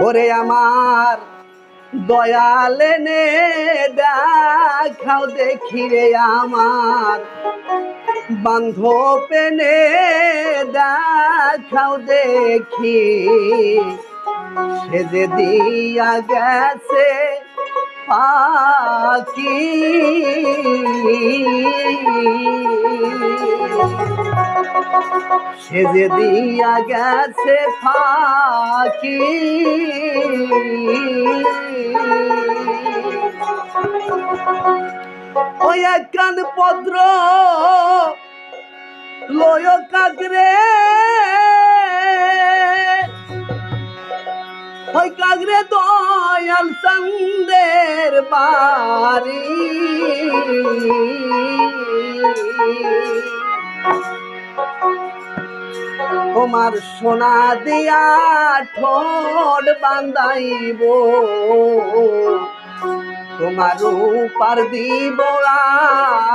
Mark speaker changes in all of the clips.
Speaker 1: ওরে আমার দয়ালে নে দেখাও দেখি রে আমার। বান্ধব নে দেখাও দেখি। সে যে দিয়া গেছে পাখি। সে যে দিয়া গেছে ফাঁকি ওই এক কান পত্র লয় কাকরে। ওই কাগরে দয়াল চন্দের বাড়ি। তোমার সোনা দিয়া ঠোঁট বান্ধাইব। তোমার উপার দিব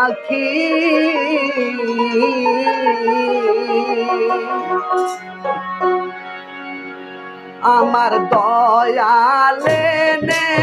Speaker 1: আখি। আমার দয়ালে নে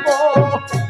Speaker 1: জীব